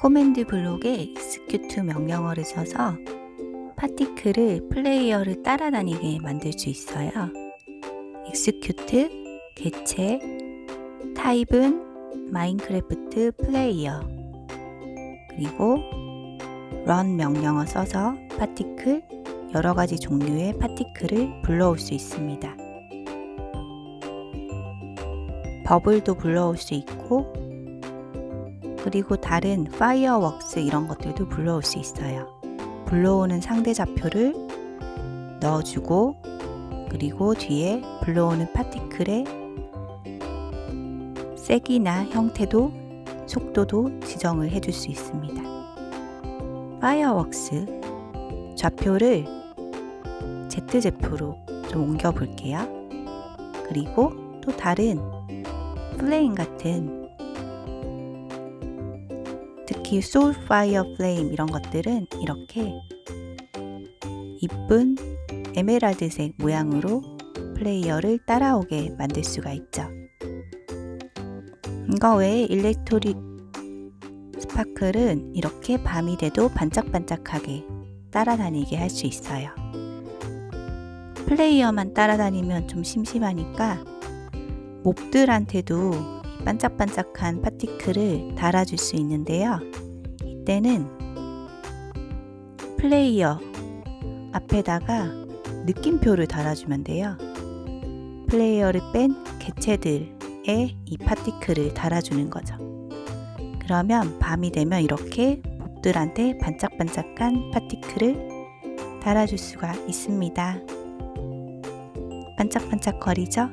코맨드 블록에 execute 명령어를 써서 파티클을 플레이어를 따라다니게 만들 수 있어요. execute 개체 타입은 마인크래프트 플레이어 그리고 run 명령어 써서 파티클 여러 가지 종류의 파티클을 불러올 수 있습니다. 버블도 불러올 수 있고 그리고 다른 파이어웍스 이런 것들도 불러올 수 있어요. 불러오는 상대 좌표를 넣어주고 그리고 뒤에 불러오는 파티클의 세기나 형태도 속도도 지정을 해줄 수 있습니다. 파이어웍스 좌표를 ZZF로 좀 옮겨 볼게요. 그리고 또 다른 플레임 같은 특히 소울 파이어 플레임 이런 것들은 이렇게 이쁜 에메랄드색 모양으로 플레이어를 따라오게 만들 수가 있죠. 이거 외에 일렉토리 스파클은 이렇게 밤이 돼도 반짝반짝하게 따라다니게 할 수 있어요. 플레이어만 따라다니면 좀 심심하니까 몹들한테도 반짝반짝한 파티클을 달아줄 수 있는데요. 이때는 플레이어 앞에다가 느낌표를 달아주면 돼요. 플레이어를 뺀 개체들에 이 파티클을 달아주는 거죠. 그러면 밤이 되면 이렇게 몹들한테 반짝반짝한 파티클을 달아줄 수가 있습니다. 반짝반짝 거리죠?